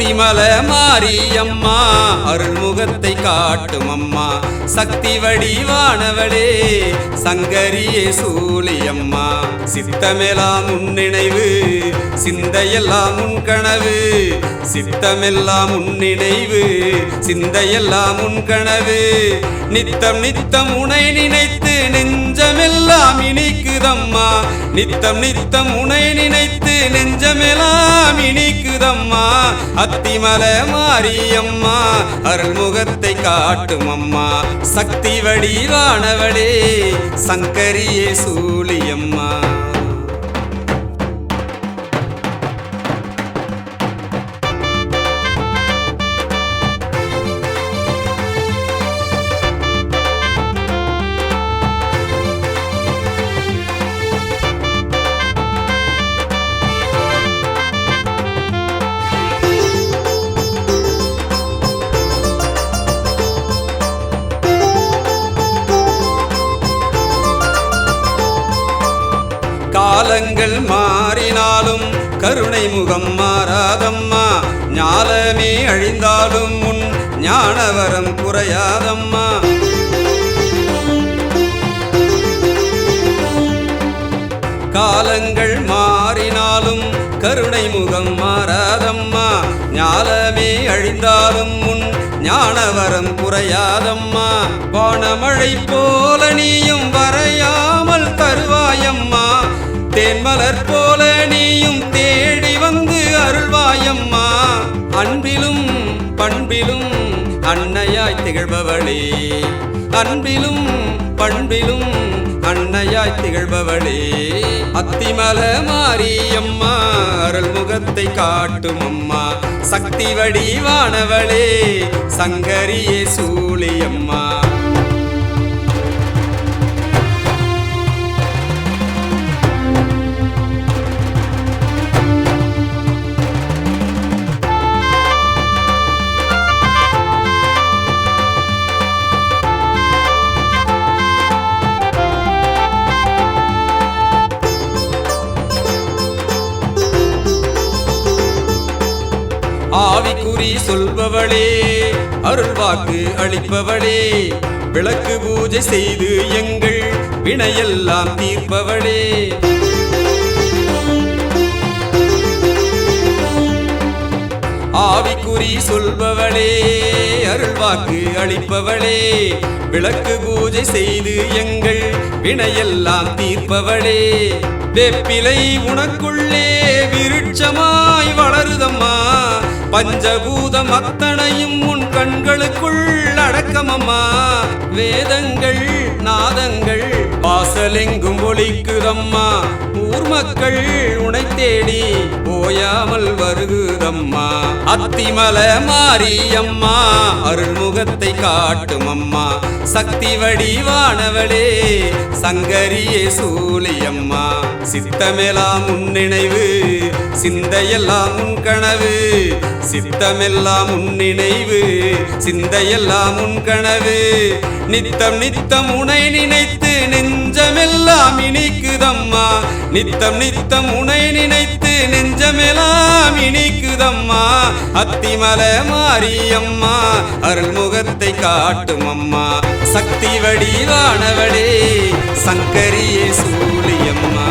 சக்திமல மாரியம்மா அருள்முகத்தை காட்டும் அம்மா சக்தி வடிவானவளே சங்கரியே சூழியம்மா சித்தமெல்லாம் முன்னினைவு சிந்தையெல்லாம் முன் கனவு. சித்தமெல்லாம் முன்னினைவு சிந்தையெல்லாம் முன் கனவு. நித்தம் நித்தம் உனை நினைத்து நெஞ்சமெல்லாம் இனிக்குதம்மா. நித்தம் நித்தம் உனை நினைத்து நெஞ்சமெல்லாம் இனிக்குதம்மா. அத்திமல மாரியம்மா அருள்முகத்தை காட்டும் அம்மா சக்தி வடிவானவளே சங்கரியே சூழியம்மா காலங்கள் மாறினாலும் கருணை முகம் மாறாதம்மா. ஞாலமே அழிந்தாலும் உன் ஞானவரம் குறையாதம்மா. காலங்கள் மாறினாலும் கருணை முகம் மாறாதம்மா. ஞாலமே அழிந்தாலும் முன் ஞானவரம் குறையாதம்மா. வானமழை போல நீயும் தேன்மலர் போல நீயும் தேடி வந்து அருள்வாயம்மா. அன்பிலும் பண்பிலும் அன்னையாய் திகழ்பவளே. அன்பிலும் பண்பிலும் அன்னையாய் திகழ்பவளே. அத்திமல மாரியம்மா அருள்முகத்தை காட்டும் அம்மா சக்தி வடிவானவளே சங்கரியே சூழியம்மா ஆவிக்குறி சொல்பவளே அருள்வாக்கு அளிப்பவளே விளக்கு பூஜை செய்து எங்கள் வினையெல்லாம் தீர்ப்பவளே. ஆவிக்குறி சொல்பவளே அருள்வாக்கு அளிப்பவளே விளக்கு பூஜை செய்து எங்கள் வினையெல்லாம் தீர்ப்பவளே. வெப்பிலை உனக்குள்ளே விருட்சமாய் வளருதம்மா. பஞ்சபூதம் அத்தனையும் உன் கண்களுக்குள் அடக்கமம்மா. வேதங்கள் நாதங்கள் வாசலெங்கும் ஒழிக்குதம்மா ஊர் மக்கள் உனை தேடி ஓயாமல் வருகிறம்மா. அத்திமல மாரியம்மா அருள்முகத்தை காட்டும் அம்மா சக்தி வடிவானவளே சங்கரியே சூழியம்மா சித்தமெல்லாம் முன்னினைவு சிந்தையெல்லாம் உன் கனவு. சித்தமெல்லாம் உன் நினைவு சிந்தையெல்லாம் உன் கனவு. நித்தம் நித்தம் உனை நினைத்து நெஞ்சமெல்லாம் இனிக்குதம்மா. நித்தம் நித்தம் உனை நினைத்து நெஞ்சமெல்லாம் இனிக்குதம்மா. அத்திமலை மாரியம்மா அருள்முகத்தை காட்டும் அம்மா சக்தி வடிவானவடே சங்கரியே சூழியம்மா